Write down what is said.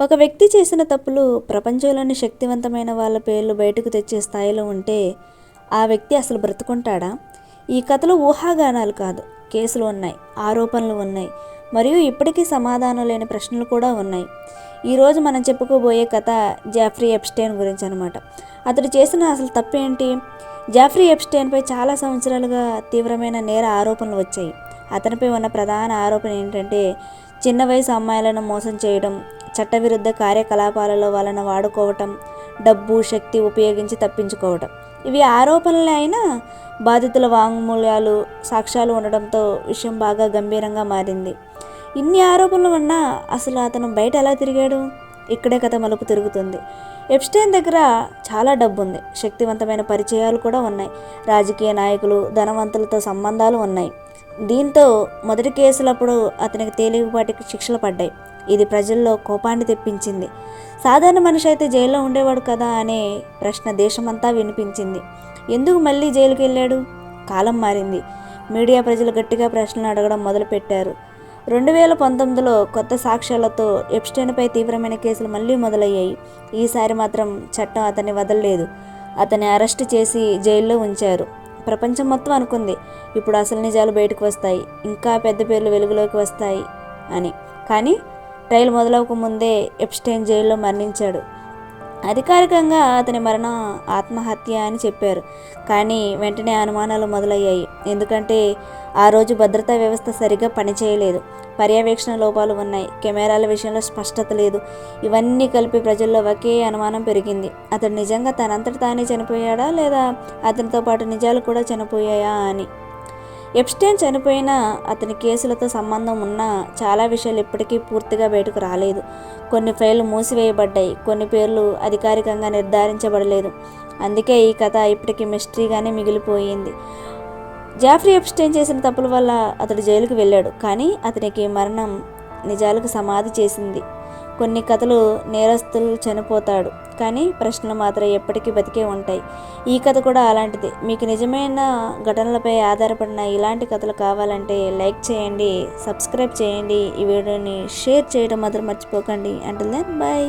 ఒక వ్యక్తి చేసిన తప్పులు ప్రపంచంలోని శక్తివంతమైన వాళ్ళ పేర్లు బయటకు తెచ్చే స్థాయిలో ఉంటే ఆ వ్యక్తి అసలు బ్రతుకుంటాడా? ఈ కథలో ఊహాగానాలు కాదు కేసులు ఉన్నాయి ఆరోపణలు ఉన్నాయి మరియు ఇప్పటికీ సమాధానం లేని ప్రశ్నలు కూడా ఉన్నాయి. ఈరోజు మనం చెప్పుకోబోయే కథ జాఫ్రీ ఎప్స్టైన్ గురించి అనమాట అతడు చేసిన అసలు తప్పేంటి? జాఫ్రీ ఎప్స్టైన్పై చాలా సంవత్సరాలుగా తీవ్రమైన నేర ఆరోపణలు వచ్చాయి. అతనిపై ఉన్న ప్రధాన ఆరోపణ ఏంటంటే చిన్న వయసు అమ్మాయిలను మోసం చేయడం చట్టవిరుద్ధ కార్యకలాపాలలో వలన వాడుకోవటం డబ్బు శక్తి ఉపయోగించి తప్పించుకోవటం. ఇవి ఆరోపణలే అయినా బాధితుల వాంగ్మూలాలు సాక్ష్యాలు ఉండడంతో విషయం బాగా గంభీరంగా మారింది. ఇన్ని ఆరోపణలు ఉన్నా అసలు అతను బయట ఎలా తిరిగాడు? ఇక్కడే కథ మలుపు తిరుగుతుంది. ఎప్స్టైన్ దగ్గర చాలా డబ్బు ఉంది శక్తివంతమైన పరిచయాలు కూడా ఉన్నాయి. రాజకీయ నాయకులు ధనవంతులతో సంబంధాలు ఉన్నాయి. దీంతో మొదటి కేసులప్పుడు అతనికి తేలికపాటి శిక్షలు పడ్డాయి. ఇది ప్రజల్లో కోపాన్ని తెప్పించింది. సాధారణ మనిషి అయితే జైల్లో ఉండేవాడు కదా అనే ప్రశ్న దేశమంతా వినిపించింది. ఎందుకు మళ్ళీ జైలుకి వెళ్ళాడు కాలం మారింది. మీడియా ప్రజలు గట్టిగా ప్రశ్నలు అడగడం మొదలుపెట్టారు. రెండు వేల పంతొమ్మిదిలో కొత్త సాక్ష్యాలతో ఎప్స్టైన్పై తీవ్రమైన కేసులు మళ్ళీ మొదలయ్యాయి. ఈసారి మాత్రం చట్టం అతన్ని వదలలేదు. అతన్ని అరెస్ట్ చేసి జైల్లో ఉంచారు. ప్రపంచం మొత్తం అనుకుంది ఇప్పుడు అసలు నిజాలు బయటకు వస్తాయి ఇంకా పెద్ద పేర్లు వెలుగులోకి వస్తాయి అని. కానీ ట్రయల్ మొదలవక ముందే ఎప్స్టైన్ జైల్లో మరణించాడు. అధికారికంగా అతని మరణం ఆత్మహత్య అని చెప్పారు. కానీ వెంటనే అనుమానాలు మొదలయ్యాయి. ఎందుకంటే ఆ రోజు భద్రతా వ్యవస్థ సరిగ్గా పనిచేయలేదు. పర్యవేక్షణ లోపాలు ఉన్నాయి. కెమెరాల విషయంలో స్పష్టత లేదు. ఇవన్నీ కలిపి ప్రజల్లో ఒకే అనుమానం పెరిగింది. అతడు నిజంగా తనంతట తానే చనిపోయాడా? లేదా అతనితో పాటు నిజాలు కూడా చనిపోయాయా అని. ఎప్స్టైన్ చనిపోయిన అతని కేసులతో సంబంధం ఉన్న చాలా విషయాలు ఇప్పటికీ పూర్తిగా బయటకు రాలేదు. కొన్ని ఫైళ్ళు మూసివేయబడ్డాయి. కొన్ని పేర్లు అధికారికంగా నిర్ధారించబడలేదు. అందుకే ఈ కథ ఇప్పటికీ మిస్టరీగానే మిగిలిపోయింది. జాఫ్రీ ఎప్స్టైన్ చేసిన తప్పుల వల్ల అతడు జైలుకు వెళ్ళాడు. కానీ అతనికి మరణం నిజాలకు సమాధి చేసింది. కొన్ని కథలు నేరస్తులు చనిపోతాడు. కానీ ప్రశ్నలు మాత్రం ఎప్పటికీ బతికే ఉంటాయి. ఈ కథ కూడా అలాంటిదే. మీకు నిజమైన ఘటనలపై ఆధారపడిన ఇలాంటి కథలు కావాలంటే లైక్ చేయండి సబ్స్క్రైబ్ చేయండి. ఈ వీడియోని షేర్ చేయడం మాత్రం మర్చిపోకండి. అంటే దెన్ బాయ్